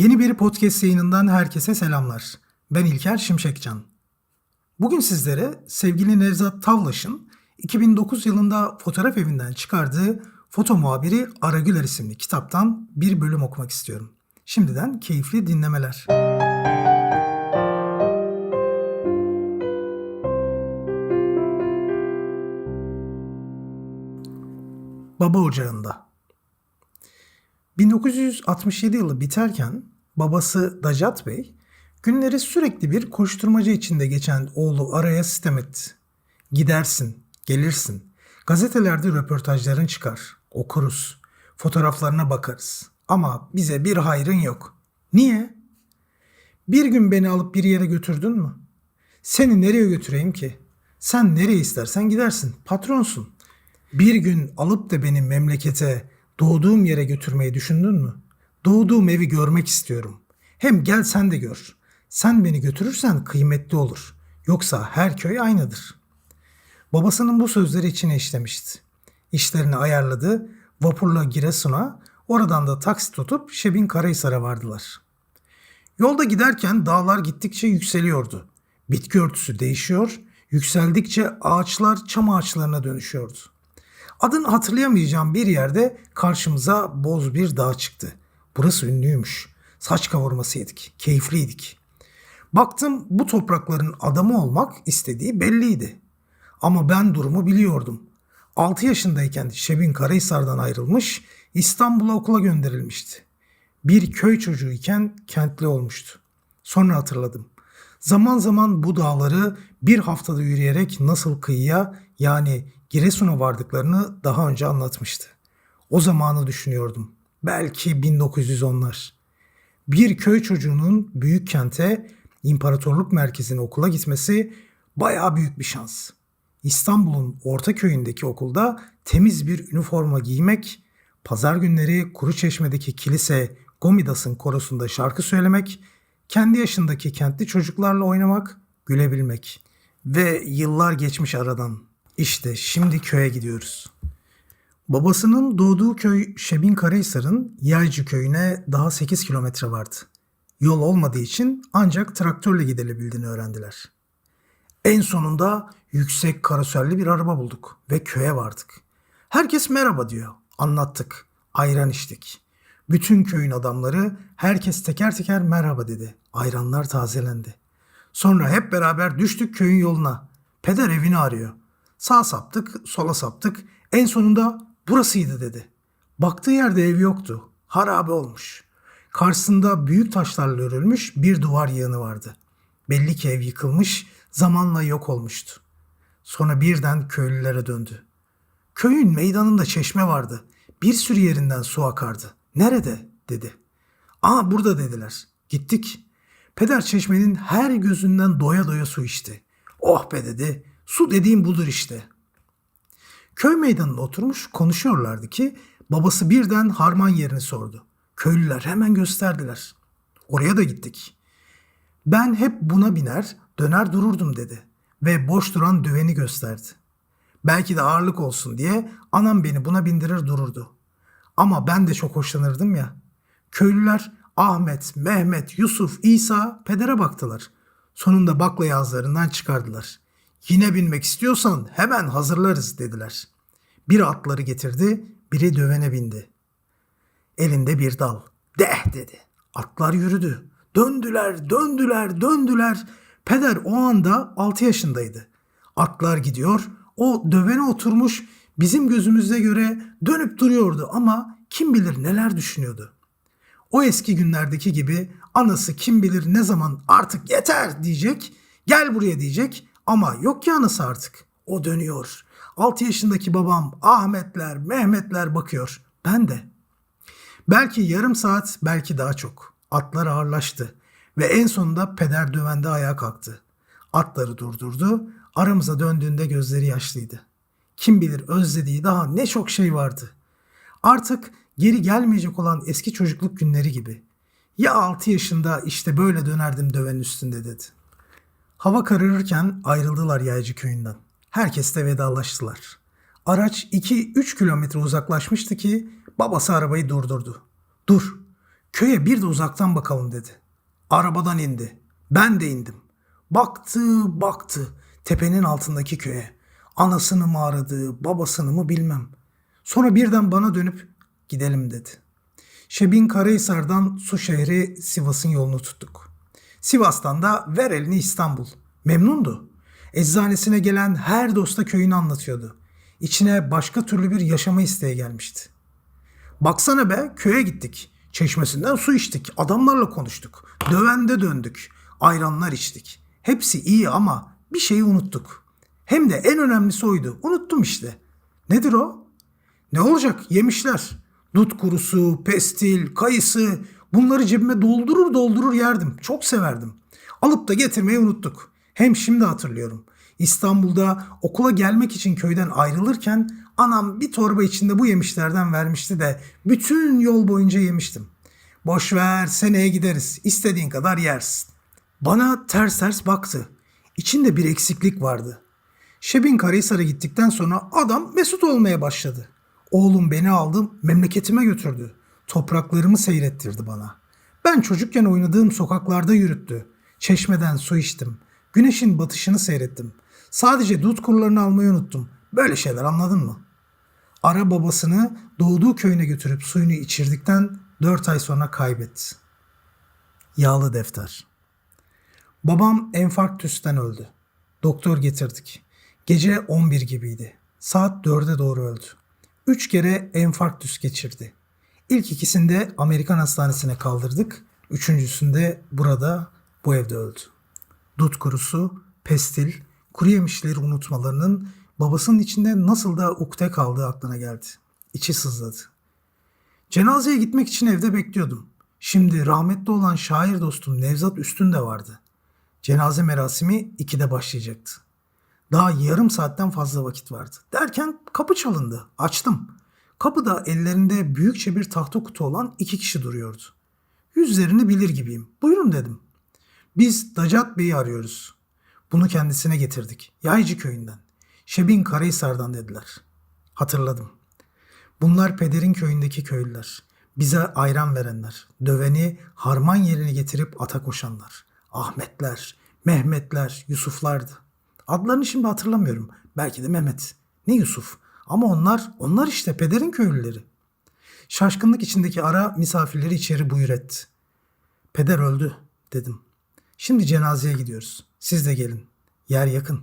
Yeni bir podcast yayınından herkese selamlar. Ben İlker Şimşekcan. Bugün sizlere sevgili Nevzat Tavlaş'ın 2009 yılında fotoğraf evinden çıkardığı Foto Muhabiri Aragüler isimli kitaptan bir bölüm okumak istiyorum. Şimdiden keyifli dinlemeler. Baba Ocağı'nda 1967 yılı biterken babası Dacat Bey günleri sürekli bir koşturmaca içinde geçen oğlu araya sitem etti. Gidersin, gelirsin. Gazetelerde röportajların çıkar. Okuruz. Fotoğraflarına bakarız. Ama bize bir hayrın yok. Niye? Bir gün beni alıp bir yere götürdün mü? Seni nereye götüreyim ki? Sen nereye istersen gidersin. Patronsun. Bir gün alıp da beni memlekete, doğduğum yere götürmeyi düşündün mü? Doğduğum evi görmek istiyorum. Hem gel sen de gör. Sen beni götürürsen kıymetli olur. Yoksa her köy aynıdır. Babasının bu sözleri içine işlemişti. İşlerini ayarladı, vapurla Giresun'a, oradan da taksi tutup Şebin Karahisar'a vardılar. Yolda giderken dağlar gittikçe yükseliyordu. Bitki örtüsü değişiyor, yükseldikçe ağaçlar çam ağaçlarına dönüşüyordu. Adını hatırlayamayacağım bir yerde karşımıza boz bir dağ çıktı. Burası ünlüymüş. Saç kavurması yedik, keyifliydik. Baktım bu toprakların adamı olmak istediği belliydi. Ama ben durumu biliyordum. 6 yaşındayken Şebin Karahisar'dan ayrılmış, İstanbul'a okula gönderilmişti. Bir köy çocuğuyken kentli olmuştu. Sonra hatırladım. Zaman zaman bu dağları bir haftada yürüyerek nasıl kıyıya yani Giresun'a vardıklarını daha önce anlatmıştı. O zamanı düşünüyordum. Belki 1910'lar. Bir köy çocuğunun büyük kente, imparatorluk merkezine okula gitmesi bayağı büyük bir şans. İstanbul'un orta köyündeki okulda temiz bir üniforma giymek, pazar günleri Kuruçeşme'deki kilise Gomidas'ın korosunda şarkı söylemek, kendi yaşındaki kentli çocuklarla oynamak, gülebilmek. Ve yıllar geçmiş aradan. İşte şimdi köye gidiyoruz. Babasının doğduğu köy Şebin Karahisar'ın Yaycı köyüne daha 8 kilometre vardı. Yol olmadığı için ancak traktörle gidilebildiğini öğrendiler. En sonunda yüksek karoserli bir araba bulduk ve köye vardık. Herkes merhaba diyor. Anlattık. Ayran içtik. Bütün köyün adamları herkes teker teker merhaba dedi. Ayranlar tazelendi. Sonra hep beraber düştük köyün yoluna. Peder evini arıyor. Sağ saptık, sola saptık. En sonunda burasıydı dedi. Baktığı yerde ev yoktu. Harabe olmuş. Karşısında büyük taşlarla örülmüş bir duvar yığını vardı. Belli ki ev yıkılmış, zamanla yok olmuştu. Sonra birden köylülere döndü. Köyün meydanında çeşme vardı. Bir sürü yerinden su akardı. Nerede? dedi. Aa burada dediler. Gittik. Peder çeşmenin her gözünden doya doya su içti. Oh be dedi. Su dediğim budur işte. Köy meydanında oturmuş konuşuyorlardı ki babası birden harman yerini sordu. Köylüler hemen gösterdiler. Oraya da gittik. Ben hep buna biner, döner dururdum dedi ve boş duran düveni gösterdi. Belki de ağırlık olsun diye anam beni buna bindirir dururdu. Ama ben de çok hoşlanırdım ya. Köylüler Ahmet, Mehmet, Yusuf, İsa pedere baktılar. Sonunda bakla yazlarından çıkardılar. Yine binmek istiyorsan hemen hazırlarız dediler. Biri atları getirdi, biri dövene bindi. Elinde bir dal. Deh dedi. Atlar yürüdü. Döndüler, döndüler, döndüler. Peder o anda 6 yaşındaydı. Atlar gidiyor, o dövene oturmuş bizim gözümüze göre dönüp duruyordu ama kim bilir neler düşünüyordu. O eski günlerdeki gibi anası kim bilir ne zaman artık yeter diyecek, gel buraya diyecek ama yok ki anası artık. O dönüyor. 6 yaşındaki babam Ahmetler, Mehmetler bakıyor. Ben de. Belki yarım saat, belki daha çok. Atlar ağırlaştı ve en sonunda peder dövende ayağa kalktı. Atları durdurdu. Aramıza döndüğünde gözleri yaşlıydı. Kim bilir özlediği daha ne çok şey vardı. Artık geri gelmeyecek olan eski çocukluk günleri gibi. Ya 6 yaşında işte böyle dönerdim dövenin üstünde dedi. Hava kararırken ayrıldılar Yaycı köyünden. Herkes de vedalaştılar. Araç 2-3 kilometre uzaklaşmıştı ki babası arabayı durdurdu. Dur, Köye bir de uzaktan bakalım dedi. Arabadan indi. Ben de indim. Baktı baktı tepenin altındaki köye. Anasını mı aradı, babasını mı bilmem. Sonra birden bana dönüp gidelim dedi. Şebin Karahisar'dan su şehri Sivas'ın yolunu tuttuk. Sivas'tan da ver elini İstanbul. Memnundu. Eczanesine gelen her dosta köyünü anlatıyordu. İçine başka türlü bir yaşama isteği gelmişti. Baksana be köye gittik. Çeşmesinden su içtik. Adamlarla konuştuk. Dövende döndük. Ayranlar içtik. Hepsi iyi ama bir şeyi unuttuk. Hem de en önemlisi oydu. Unuttum işte. Nedir o? Ne olacak? Yemişler. Dut kurusu, pestil, kayısı bunları cebime doldurur doldurur yerdim. Çok severdim. Alıp da getirmeyi unuttuk. Hem şimdi hatırlıyorum. İstanbul'da okula gelmek için köyden ayrılırken anam bir torba içinde bu yemişlerden vermişti de bütün yol boyunca yemiştim. Boş ver seneye gideriz. İstediğin kadar yersin. Bana ters ters baktı. İçinde bir eksiklik vardı. Şebin Karahisar'a gittikten sonra adam mesut olmaya başladı. Oğlum beni aldı, memleketime götürdü. Topraklarımı seyrettirdi bana. Ben çocukken oynadığım sokaklarda yürüttü. Çeşmeden su içtim. Güneşin batışını seyrettim. Sadece dut kurularını almayı unuttum. Böyle şeyler anladın mı? Ara babasını doğduğu köyüne götürüp suyunu içirdikten 4 ay sonra kaybetti. Yağlı defter. Babam enfarktüsten öldü. Doktor getirdik. Gece 11 gibiydi. Saat 4'e doğru öldü. Üç kere enfarktüs geçirdi. İlk ikisinde Amerikan hastanesine kaldırdık. Üçüncüsünde burada bu evde öldü. Dut kurusu, pestil, kuru yemişleri unutmalarının babasının içinde nasıl da ukde kaldığı aklına geldi. İçi sızladı. Cenazeye gitmek için evde bekliyordum. Şimdi rahmetli olan şair dostum Nevzat Üstün de vardı. Cenaze merasimi 2'de başlayacaktı. Daha yarım saatten fazla vakit vardı. Derken kapı çalındı. Açtım. Kapıda ellerinde büyükçe bir tahta kutu olan iki kişi duruyordu. Yüzlerini bilir gibiyim. Buyurun dedim. Biz Dacat Bey'i arıyoruz. Bunu kendisine getirdik. Yaycı köyünden. Şebin Karahisar'dan dediler. Hatırladım. Bunlar pederin köyündeki köylüler. Bize ayran verenler. Döveni harman yerine getirip ata koşanlar. Ahmetler, Mehmetler, Yusuflardı. Adlarını şimdi hatırlamıyorum. Belki de Mehmet. Ne Yusuf? Ama onlar, onlar işte pederin köylüleri. Şaşkınlık içindeki ara misafirleri içeri buyur etti. Peder öldü dedim. Şimdi cenazeye gidiyoruz. Siz de gelin. Yer yakın.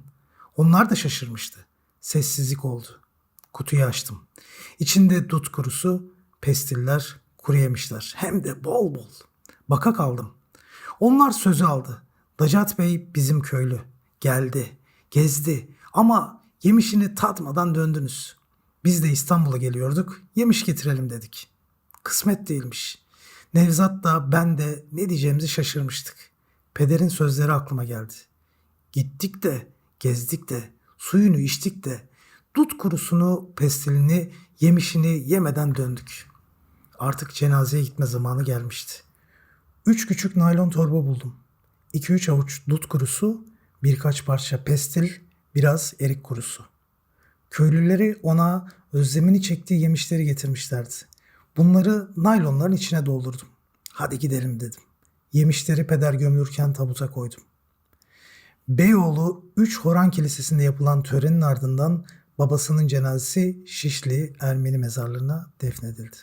Onlar da şaşırmıştı. Sessizlik oldu. Kutuyu açtım. İçinde dut kurusu, pestiller, kuru yemişler. Hem de bol bol. Baka kaldım. Onlar sözü aldı. Dacat Bey bizim köylü. Geldi, gezdi ama yemişini tatmadan döndünüz. Biz de İstanbul'a geliyorduk, yemiş getirelim dedik. Kısmet değilmiş. Nevzat da ben de ne diyeceğimizi şaşırmıştık. Pederin sözleri aklıma geldi. Gittik de, gezdik de, suyunu içtik de, dut kurusunu, pestilini, yemişini yemeden döndük. Artık cenazeye gitme zamanı gelmişti. Üç küçük naylon torba buldum. 2-3 avuç dut kurusu, birkaç parça pestil, biraz erik kurusu. Köylüleri ona özlemini çektiği yemişleri getirmişlerdi. Bunları naylonların içine doldurdum. Hadi gidelim dedim. Yemişleri peder gömülürken tabuta koydum. Beyoğlu 3 Horan Kilisesi'nde yapılan törenin ardından babasının cenazesi Şişli Ermeni mezarlığına defnedildi.